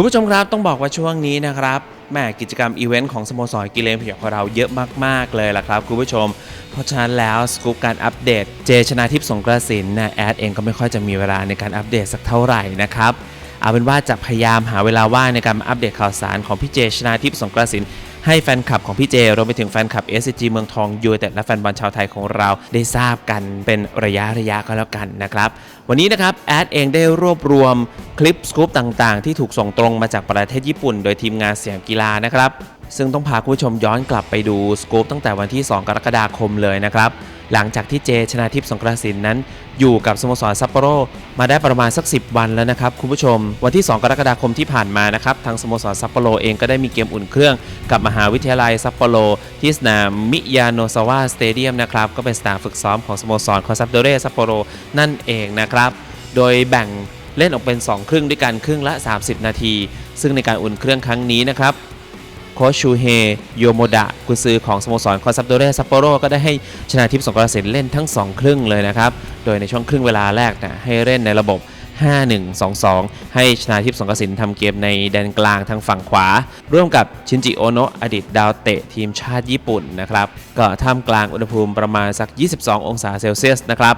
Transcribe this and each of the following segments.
คุณผู้ชมครับต้องบอกว่าช่วงนี้นะครับแม่กิจกรรมอีเวนต์ของสโมสรกิเลนพยองของเราเยอะมาก ๆ เลยล่ะครับ คุณผู้ชม เพราะฉะนั้นแล้วสกู๊ปการอัปเดต เจชนาทิพย์สงกระสินนะแอดเองก็ไม่ค่อยจะมีเวลาในการอัปเดตสักเท่าไหร่นะครับเอาเป็นว่าจะพยายามหาเวลาว่างในการมาอัปเดตข่าวสารของพี่เจชนาทิพย์สงกระสิน ให้แฟนคลับของพี่เจรวมไปถึงแฟนคลับ s c g เมืองทองยูไนเต็ดและแฟนบอลชาวไทยของเราได้ทราบกันเป็นระยะระยะก็แล้วกันนะครับ วันนี้นะครับแอดเองได้รวบรวมคลิปสกู๊ปต่างๆ ที่ถูกส่งตรงมาจากประเทศญี่ปุ่น โดยทีมงานเสียงกีฬานะครับ ซึ่งต้องพาคุณผู้ชมย้อนกลับไปดูสกู๊ปตั้งแต่วันที่ 2 กรกฎาคมเลยนะครับ หลังจากที่เจชนาทิพย์สงกระสินนั้น อยู่กับสโมสรซัปโปโรมาได้ประมาณสัก 10 วันแล้วนะครับคุณผู้ชม วันที่ 2 กรกฎาคมที่ผ่านมานะครับทางสโมสรซัปโปโรเองก็ได้มีเกมอุ่นเครื่อง กับมหาวิทยาลัยซัปโปโรที่สนามมิยาโนซาวะสเตเดียมนะครับก็เป็นสนามฝึกซ้อมของสโมสรคอซัปโดเรซัปโปโรนั่นเองนะครับโดยแบ่งเล่นออกเป็น 2 ครึ่งด้วยกันครึ่งละ 30 นาที ซึ่งในการอุ่นเครื่องครั้งนี้นะครับ คชชูเฮโยโมดะกุซือของสโมสรคอนซัปโดเรซัปโปโรก็ได้ให้ชนาทิพย์สงกรสินเล่นทั้ง 2 ครึ่งเลยนะครับ โดยในช่วงครึ่งเวลาแรกนะให้เล่นในระบบ 5-1-2-2 ให้ชนาทิพย์สงกรสินทำเกมในแดนกลางทางฝั่งขวา ร่วมกับชินจิโอโนะอดีตดาวเตะทีมชาติญี่ปุ่นนะครับ ก็ท่ามกลางอุณหภูมิประมาณสัก 22 องศาเซลเซียสนะครับ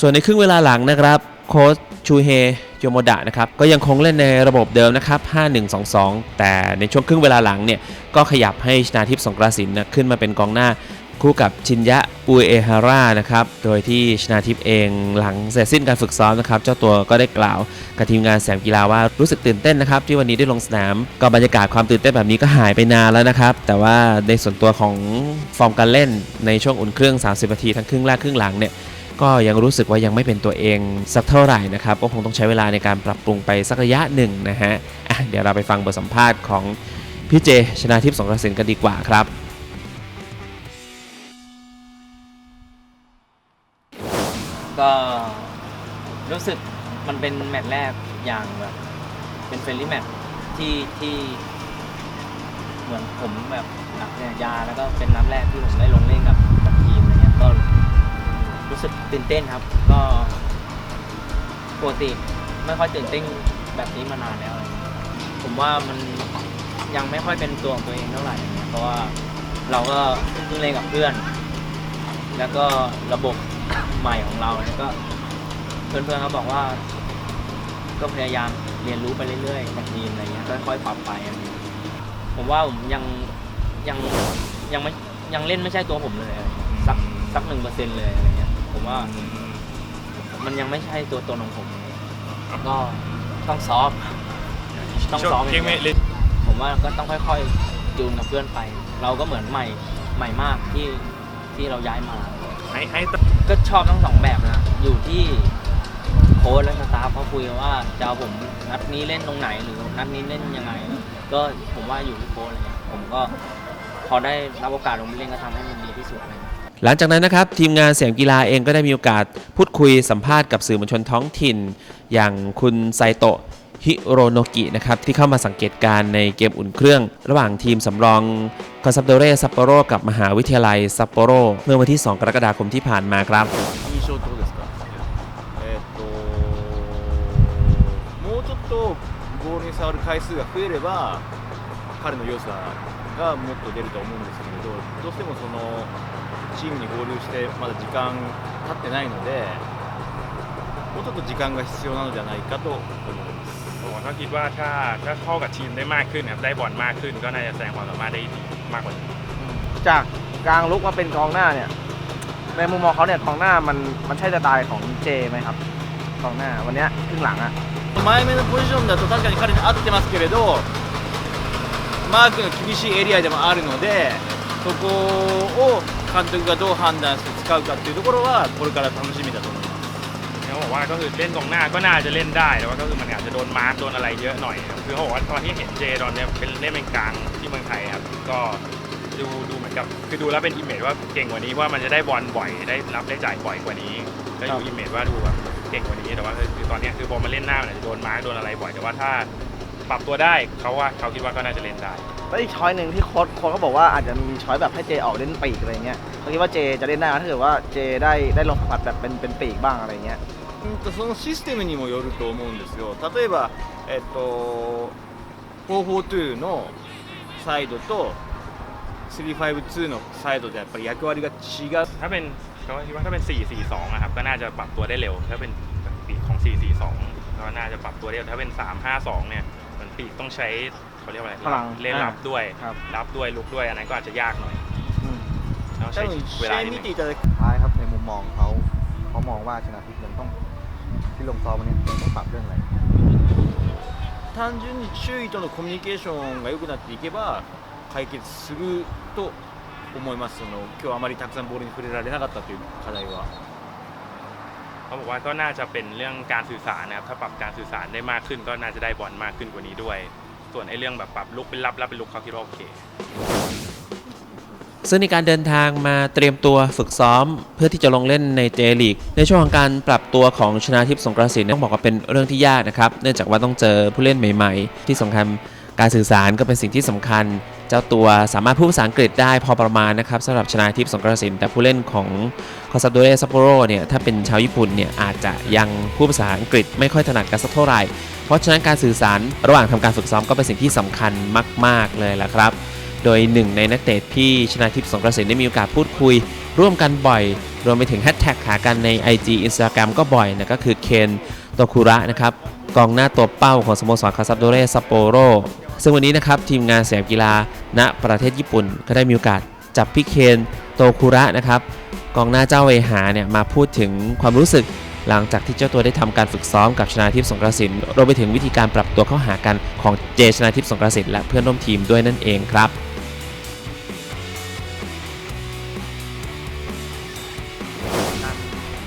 ส่วนในครึ่งเวลาหลังนะครับ โค้ช ชูเฮโยโมดะนะครับก็ยังคงเล่นในระบบเดิมนะครับ5-1-2-2 แต่ในช่วงครึ่งเวลาหลังเนี่ยก็ขยับให้ชนาทิพย์สงกราสินนะขึ้นมาเป็นกองหน้าคู่กับชินยะอุเอฮาร่านะครับ โดยที่ชนาทิพย์เองหลังเสร็จสิ้นการฝึกซ้อมนะครับ เจ้าตัวก็ได้กล่าวกับทีมงานแสมกีฬาว่ารู้สึกตื่นเต้นนะครับ ที่วันนี้ได้ลงสนาม ก็บรรยากาศความตื่นเต้นแบบนี้ก็หายไปนานแล้วนะครับ แต่ว่าในส่วนตัวของฟอร์มการเล่นในช่วงอุ่นเครื่อง 30 นาทีทั้งครึ่งแรกครึ่งหลังเนี่ย ก็ยังรู้สึกว่ายังไม่เป็นตัวเองสักเท่าไหร่นะครับ ก็คงต้องใช้เวลาในการปรับปรุงไปสักระยะหนึ่งนะฮะะเดี๋ยวเราไปฟังบทสัมภาษณ์ของพี่เจชนาทิพย์สงกระสินกันดีกว่าครับก็รู้สึกมันเป็นแมตช์แรกอย่างแบบเป็นเฟรนลี่แมตช์ที่ที่เหมือนผมแบบหนักเนี่ยยาแล้วก็เป็นน้ำแรกที่ผมได้ลงเล่นกับกับทีมอะไรเงี้ยก็ รู้สึกตื่นเต้นครับ ก็ปกติไม่ค่อยตื่นเต้นแบบนี้มานานแล้ว ผมว่ามันยังไม่ค่อยเป็นตัวของตัวเองเท่าไหร่ เพราะว่าเราก็เพิ่งเล่นกับเพื่อน แล้วก็ระบบใหม่ของเราเนี่ยก็เพื่อนๆเขาบอกว่า ก็พยายามเรียนรู้ไปเรื่อยๆกับทีมอะไรเงี้ยค่อยๆปรับไปผมว่าผมยังยังยังไม่ยังเล่นไม่ใช่ตัวผมเลยสักสักหนึ่งเปอร์เซ็นต์เลย ผมว่า มันยังไม่ใช่ตัวตนของผม ก็ต้องซ้อมต้องซ้อมอย่างเดียวผมว่าก็ต้องค่อยๆจูนกับเพื่อนไป เราก็เหมือนใหม่ใหม่มากที่ที่เราย้ายมา ให้ให้ก็ชอบทั้งสองแบบนะ อยู่ที่โค้ชและสตาฟเขาคุยกันว่าจะเอาผมนัดนี้เล่นตรงไหนหรือนัดนี้เล่นยังไง ก็ผมว่าอยู่ที่โค้ชอะไรเงี้ยผมก็พอได้รับโอกาสลงไปเล่นก็ทำให้มันดีที่สุดอะไรเลย หลังจากนั้นนะครับ ทีมงานเสียงกีฬาเองก็ได้มีโอกาสพูดคุยสัมภาษณ์กับสื่อมวลชนท้องถิ่น อย่างคุณไซโตะฮิโรโนกินะครับที่เข้ามาสังเกตการณ์ในเกมอุ่นเครื่อง ระหว่างทีมสำรองคอนซัปโดเรซัปโปโรกับมหาวิทยาลัยซัปโปโรเมื่อวันที่ 2 กรกฎาคมที่ผ่านมาครับ 印象どうですかえーっともうちょっとボールに触る回数が増えれば彼の良さがもっと出ると思うんですけれどどうしてもその チームに合流してまだ時間経ってないのでもうちょっと時間が必要なのじゃないかと思います ผมก็คิดว่าถ้าถ้าเข้ากับทีมได้มากขึ้นครับได้บอลมากขึ้น ก็น่าจะแสดงความสามารถได้ดีมากกว่านี้ จากกลางลุกมาเป็นกองหน้าเนี่ย ในมุมมองเขาเนี่ยกองหน้ามันมันใช่สไตล์ของเจไหมครับกองหน้าวันเนี้ยครึ่งหลังอะ 前目のポジションだと確かに彼に合ってますけれどマークの厳しいエリアでもあるのでそこを 監督がどう判断して使うかっていうところはこれから楽しみだと思います เขาบอกว่าก็คือเล่นกองหน้าก็น่าจะเล่นได้แต่ว่าก็คือมันอาจจะโดนมาร์กโดนอะไรเยอะหน่อยครับคือเขาบอกว่าตอนที่เห็นเจตอนเนี้ยเป็นเล่นเป็นกลางที่เมืองไทยครับก็ดูดูเหมือนกับคือดูแล้วเป็นอิมเมจว่าเก่งกว่านี้ว่ามันจะได้บอลบ่อยได้รับได้จ่ายบ่อยกว่านี้ก็อยู่อิมเมจว่าดูแบบเก่งกว่านี้แต่ว่าคือคือตอนเนี้ยคือพอมาเล่นหน้ามันอาจจะโดนมาร์กโดนอะไรบ่อยแต่ว่าถ้าปรับตัวได้เขาว่าเขาคิดว่าก็น่าจะเล่นได้ แล้วอีกช้อยหนึ่งที่โค้ชโค้ชเขาบอกว่าอาจจะมีช้อยแบบให้เจออกเล่นปีกอะไรเงี้ยเขาคิดว่าเจจะเล่นได้ไหมถ้าเกิดว่าเจได้ได้ลงสัมผัสแบบเป็นเป็นปีกบ้างอะไรเงี้ย うんとそのシステムにもよると思うんですよ例えば、えっと、442のサイドと352のサイドでやっぱり役割が違う ถ้าเป็นก็คิดว่าถ้าเป็น 442อะครับก็น่าจะปรับตัวได้เร็ว ถ้าเป็นปีกของ 442 ก็น่าจะปรับตัวได้เร็วถ้าเป็น 352 เนี่ยเหมันปีกต้องใช้ เขาเรียกว่าอะไร พลัง เล่นรับด้วย ครับ รับด้วยลุกด้วยอันนั้นก็อาจจะยากหน่อย อืม ต้อง 多 ใช้ 分 เว 試 ลา 合 นิด 見 นึง ていただく ท้ายครับในมุมมองเขาเขามองว่าชนะทิพย์มันต้องที่ลงซ้อมวันนี้มันต้องปรับเรื่องอะไร 単純に周囲とのコミュニケーションが良くなっていけば解決すると思いますその今日あまりたくさんボールに触れられなかったという課題は เขาบอกว่าก็น่าจะเป็นเรื่องการสื่อสารนะครับ ถ้าปรับการสื่อสารได้มากขึ้น ก็น่าจะได้บอลมากขึ้นกว่านี้ด้วย ส่วนไอ้เรื่องแบบปรับลุกเป็นรับรับเป็นลุกเขาคิดว่าโอเค ซึ่งในการเดินทางมาเตรียมตัวฝึกซ้อมเพื่อที่จะลงเล่นในเจลีกในช่วงของการปรับตัวของชนาทิพย์สงกระสินต้องบอกว่าเป็นเรื่องที่ยากนะครับ เนื่องจากว่าต้องเจอผู้เล่นใหม่ ๆ ที่สำคัญการสื่อสารก็เป็นสิ่งที่สำคัญ เจ้าตัวสามารถพูดภาษาอังกฤษได้พอประมาณนะครับสำหรับชนาทิพย์สงกระสินแต่ผู้เล่นของคอซาโดเรซัปโปโรเนี่ยถ้าเป็นชาวญี่ปุ่นเนี่ยอาจจะยังพูดภาษาอังกฤษไม่ค่อยถนัดกันสักเท่าไหร่ เพราะฉะนั้นการสื่อสารระหว่างทำการฝึกซ้อมก็เป็นสิ่งที่สำคัญมาก ๆเลยละครับ โดยหนึ่งในนักเตะที่ชนาทิพย์สงกระสินได้มีโอกาสพูดคุย ร่วมกันบ่อย รวมไปถึงแฮชแท็กหากันใน IG Instagram ก็บ่อยนะก็คือเคนโตคุระนะครับกองหน้าตัวเป้าของสโมสรคาซับโดเรซัปโปโร ซึ่งวันนี้นะครับทีมงานสยามกีฬาณประเทศญี่ปุ่น ก็ได้มีโอกาสจับพี่เคนโตคุระนะครับกองหน้าเจ้าเวหาเนี่ยมาพูดถึงความรู้สึกหลังจากที่เจ้าตัวได้ทำการฝึกซ้อมกับชนาทิพย์สงกระสินรวมไปถึงวิธีการปรับตัวเข้าหากันของเจชนาทิพย์สงกระสินและเพื่อนร่วมทีมด้วยนั่นเองครับการ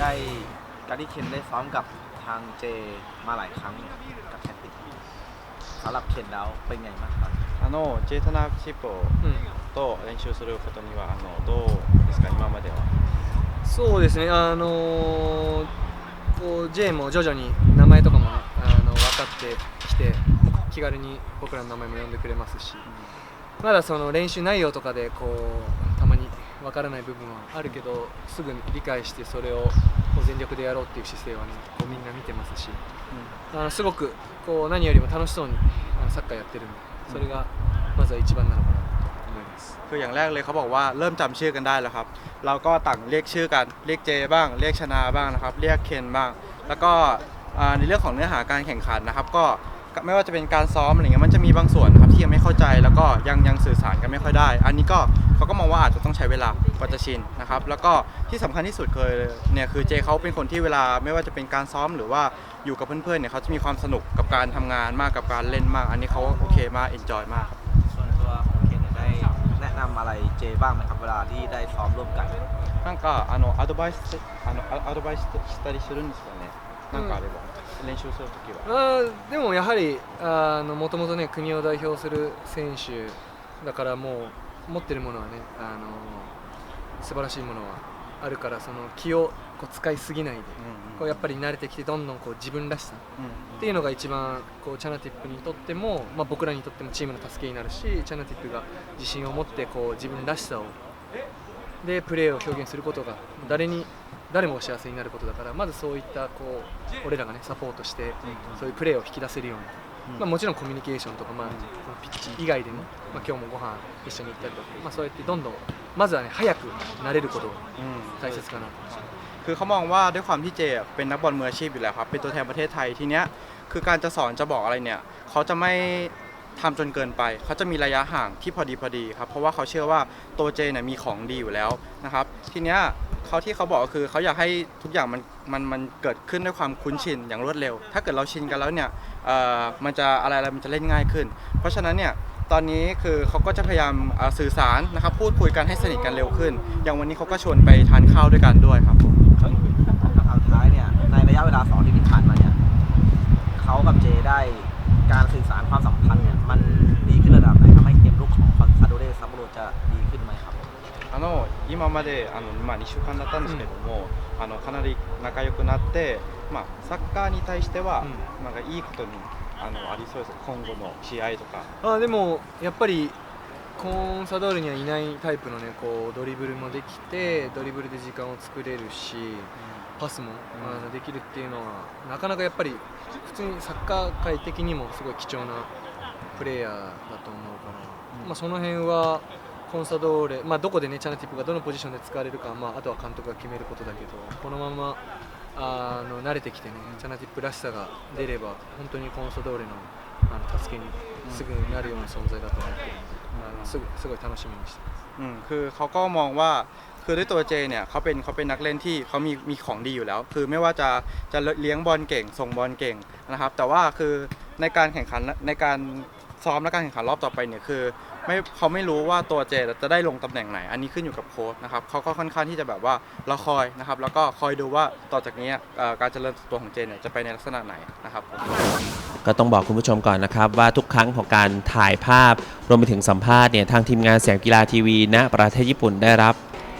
ได้การที่เคนได้ซ้อมกับทางเจมาหลายครั้งกับแคนติก สำหรับเคนแล้วเป็นไงบ้างครับ あの J タナチップと練習することにはあのどうですか今まではそうですね、あのーこう J も徐々に名前とかもね、あの分かってきて、気軽に僕らの名前も呼んでくれますし、まだその練習内容とかでこうたまに分からない部分はあるけど、すぐに理解してそれを こう全力でやろうっていう姿勢はね、こうみんな見てますし、あのすごくこう何よりも楽しそうにあのサッカーやってるんで、それがまずは一番なのかなと思います。 คืออย่างแรกเลยเขาบอกว่าเริ่มจำชื่อกันได้แล้วครับ เราก็ต่างเรียกชื่อกันเรียกเจบ้าง เรียกชนาบ้างนะครับ เรียกเคนบ้าง แล้วก็อ่าในเรื่องของเนื้อหาการแข่งขันนะครับ ก็ ไม่ว่าจะเป็นการซ้อมอะไรเงี้ยมันจะมีบางส่วนนะครับที่ยังไม่เข้าใจแล้วก็ยังยังสื่อสารกันไม่ค่อยได้ อันนี้ก็เขาก็มองว่าอาจจะต้องใช้เวลากว่าจะชินนะครับ แล้วก็ที่สำคัญที่สุดเคยเนี่ยคือเจเขาเป็นคนที่เวลาไม่ว่าจะเป็นการซ้อมหรือว่าอยู่กับเพื่อนๆเนี่ยเขาจะมีความสนุกกับการทำงานมากกับการเล่นมาก อันนี้เขาโอเคมากเอนจอยมากครับ ส่วนตัวของเคนเนี่ยได้แนะนำอะไรเจบ้างไหมครับเวลาที่ได้ซ้อมร่วมกัน なんかあのアドバイスあのアアドバイスしたりするんですかね。なんかあれば、 練習するときは。まあ、でもやはりあのもともとね国を代表する選手だからもう持ってるものはねあの素晴らしいものはあるからその気をこう使いすぎないで、こうやっぱり慣れてきてどんどんこう自分らしさっていうのが一番こうチャナティップにとっても、まあ、僕らにとってもチームの助けになるしチャナティップが自信を持ってこう自分らしさをでプレーを表現することが誰に誰もが幸せになることだからまずそういったこう俺らがねサポートしてそういうプレーを引き出せるように、まあ、もちろんコミュニケーションとか、まあ、ピッチ以外でね、まあ、今日もご飯一緒に行ったりとか、まあ、そうやってどんどんまずはね早く慣れることが大切かなと。 คือเขามองว่าด้วยความที่เจเป็นนักบอลมืออาชีพอยู่แล้วครับ เป็นตัวแทนประเทศไทยทีเนี้ยคือการจะสอนจะบอกอะไรเนี่ยเขาจะไม่ ทำจนเกินไป เขาจะมีระยะห่างที่พอดีพอดีครับ เพราะว่าเขาเชื่อว่าตัวเจเนี่ยมีของดีอยู่แล้วนะครับ ทีเนี้ยเขาที่เขาบอกก็คือเขาอยากให้ทุกอย่างมันมันมันเกิดขึ้นด้วยความคุ้นชินอย่างรวดเร็ว ถ้าเกิดเราชินกันแล้วเนี่ยเอ่อมันจะอะไรอะไรมันจะเล่นง่ายขึ้น เพราะฉะนั้นเนี่ยตอนนี้คือเขาก็จะพยายามสื่อสารนะครับพูดคุยกันให้สนิทกันเร็วขึ้น อย่างวันนี้เขาก็ชวนไปทานข้าวด้วยกันด้วยครับคำถามท้ายเนี่ยในระยะเวลาสองที่ที่ผ่านมาเนี่ยเขากับเจได้ การสื่อสารความสัมพันธ์เนี่ยมันดีขึ้นระดับไหนทำให้เกมลุกของคอนซาโดเรซัปโปโรจะดีขึ้นไหมครับ あの今まであの、まあ、2週間だったんですけども、あのかなり仲良くなって、まあ、サッカーに対しては、なんかいいことにあのありそうです今後の試合とか。あでもやっぱり コンサドーレにはいないタイプのねこうドリブルもできてドリブルで時間を作れるし パスも、あのできるっていうのはなかなかやっぱり普通にサッカー界的にもすごい貴重なプレイヤーだと思うから、まあ、その辺はコンサドーレ、まあ、どこでねチャナティップがどのポジションで使われるか、まあ、あとは監督が決めることだけどこのままあの慣れてきてねチャナティップらしさが出れば本当にコンサドーレのあの助けにすぐなるような存在だと思ってるんで、あのすぐすごい楽しみにしてます。 อืมคือเขาก็มองว่า คือด้วยตัวเจเนี่ยเขาเป็นเขาเป็นนักเล่นที่เขามีมีของดีอยู่แล้ว คือไม่ว่าจะจะเลี้ยงบอลเก่งส่งบอลเก่งนะครับ แต่ว่าคือในการแข่งขันในการซ้อมและการแข่งขันรอบต่อไปเนี่ยคือไม่เขาไม่รู้ว่าตัวเจจะได้ลงตำแหน่งไหน อันนี้ขึ้นอยู่กับโค้ชนะครับเขาก็ค่อนข้างที่จะแบบว่าเราคอยนะครับ แล้วก็คอยดูว่าต่อจากนี้เอ่อการเจริญเติบโตของเจเนี่ยจะไปในลักษณะไหนนะครับผม ก็ต้องบอกคุณผู้ชมก่อนนะครับ ว่าทุกครั้งของการถ่ายภาพรวมไปถึงสัมภาษณ์เนี่ยทางทีมงานเสียงกีฬาทีวีณประเทศญี่ปุ่นได้รับ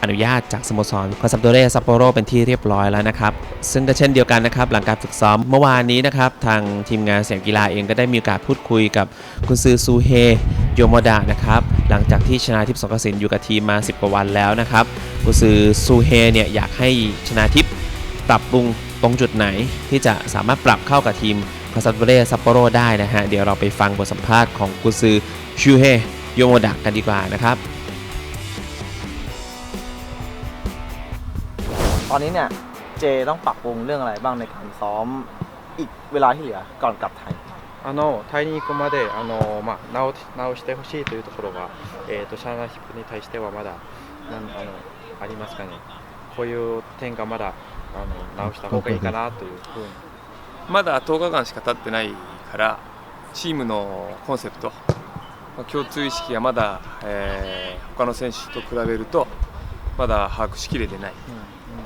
อนุญาตจากสโมสรคอนซัปโดเรซัปโปโรเป็นที่เรียบร้อยแล้วนะครับ ซึ่งก็เช่นเดียวกันนะครับ หลังการฝึกซ้อมเมื่อวานนี้นะครับ ทางทีมงานเสียงกีฬาเองก็ได้มีโอกาสพูดคุยกับคุณซือซูเฮโยโมดะนะครับ หลังจากที่ชนะทิพย์สงกระสินอยู่กับทีมมา 10 กว่าวันแล้วนะครับคุณซือซูเฮเนี่ยอยากให้ชนะทิพย์ปรับปรุงตรงจุดไหนที่จะสามารถปรับเข้ากับทีมคาซาโดเรซัปโปโรได้นะฮะเดี๋ยวเราไปฟังบทสัมภาษณ์ของกุนซือชูเฮโยโมดะกันดีกว่านะครับ อนนี้เนี่ยเจต้องปรับปรุงเรื่องอะไรบ้างในการซ้อมอีกเวลาที่เหลือก่อนกลับไทย あのタイに行くまであの、まあ、直直してほしいというところが、えー、とシャーナヒップに対してはまだなんあのありますかねこういう点がまだあの直した方がいいかなというふうにまだ10日間しか経ってないからチームのコンセプトまあ共通意識がまだ、えー他の選手と比べるとまだ把握しきれてない、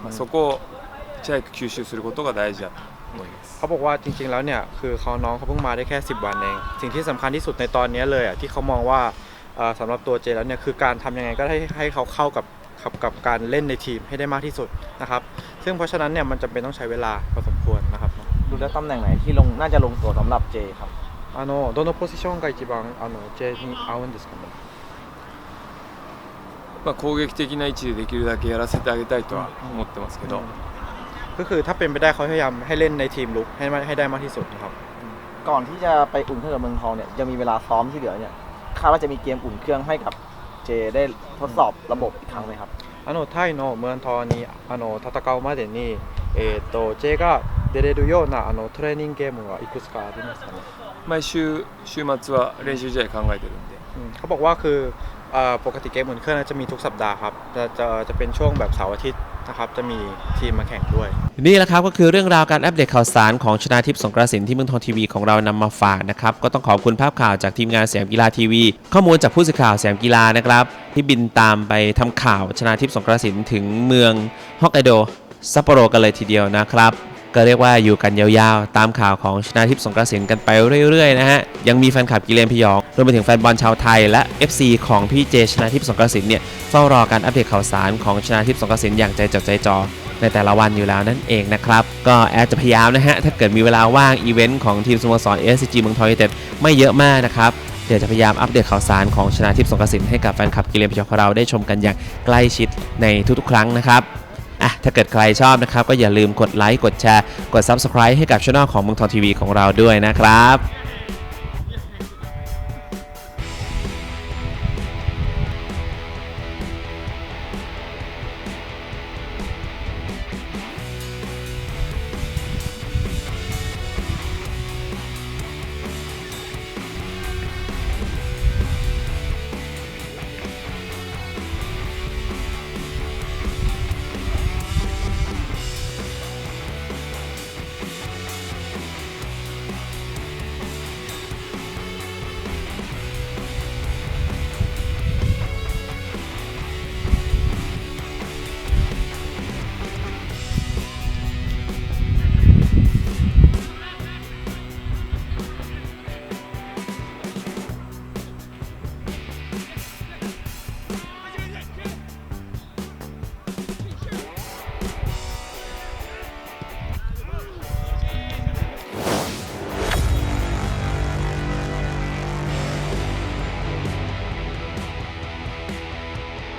まあそこをいち早く吸収することが大事だと思います เขาบอกว่าจริงๆแล้วเนี่ยคือเขาน้องเขาเพิ่งมาได้แค่ 10 วันเอง สิ่งที่สำคัญที่สุดในตอนนี้เลยอ่ะที่เขามองว่าเอ่อสำหรับตัวเจแล้วเนี่ยคือการทำยังไงก็ได้ให้เขาเข้ากับกับกับการเล่นในทีมให้ได้มากที่สุดนะครับซึ่งเพราะฉะนั้นเนี่ยมันจำเป็นต้องใช้เวลาพอสมควรนะครับ ดูแล้วตำแหน่งไหนที่ลงน่าจะลงตัวสำหรับเจครับ あのどのポジションが一番あの J に合うんですかね まあ、攻撃的な位置でできるだけやらせてあげたいとは思ってますけど、 ก็คือถ้าเป็นไปได้เขาพยายามให้เล่นในทีมลุกให้มากให้ได้มากที่สุดนะครับ ก่อนที่จะไปอุ่นเครื่องกับเมืองทองเนี่ยยังมีเวลาซ้อมที่เหลือเนี่ยคาดว่าจะมีเกมอุ่นเครื่องให้กับเจได้ทดสอบระบบอีกครั้งไหมครับ あのタイのムーン島にあの戦うまでに、えー、と J が出れるようなあのトレーニングゲームはいくつかありますかね、毎週週末は練習試合考えてるんで อืมเขาบอกว่าคือเอ่อ ปกติเกมอุ่นเครื่องจะมีทุกสัปดาห์ครับจะจะจะเป็นช่วงแบบเสาร์อาทิตย์นะครับจะมีทีมมาแข่งด้วย นี่แหละครับก็คือเรื่องราวการอัปเดตข่าวสารของชนาทิพย์สงกระสินที่เมืองทองทีวีของเรานำมาฝากนะครับก็ต้องขอบคุณภาพข่าวจากทีมงานเสียงกีฬาทีวี ข้อมูลจากผู้สื่อข่าวเสียงกีฬานะครับที่บินตามไปทำข่าวชนาทิพย์สงกระสินถึงเมืองฮอกไกโดซัปโปโรกันเลยทีเดียวนะครับ ก็เรียกว่าอยู่กันยาวๆ ตามข่าวของชนาทิพย์สงกระสินกันไปเรื่อยๆนะฮะ ยังมีแฟนคลับกิเลนพยองรวมไปถึงแฟนบอลชาวไทยและ FC ของพี่เจชนาทิพย์สงกระสินเนี่ยเฝ้ารอการอัปเดตข่าวสารของชนาทิพย์สงกระสินอย่างใจจดใจจ่อในแต่ละวันอยู่แล้วนั่นเองนะครับ ก็แอดจะพยายามนะฮะ ถ้าเกิดมีเวลาว่างอีเวนต์ของทีมสโมสร SCG เมืองทองยูไนเต็ดไม่เยอะมากนะครับเดี๋ยวจะพยายามอัปเดตข่าวสารของชนะทิพย์สงกระสินให้กับแฟนคลับกิเลนพยองของเราได้ชมกันอย่างใกล้ชิดในทุกๆ ครั้งนะครับ อะถ้าเกิดใครชอบนะครับ ก็อย่าลืมกดไลค์กดแชร์ กด Subscribe ให้กับช่องของเมืองทองทีวีของเราด้วยนะครับ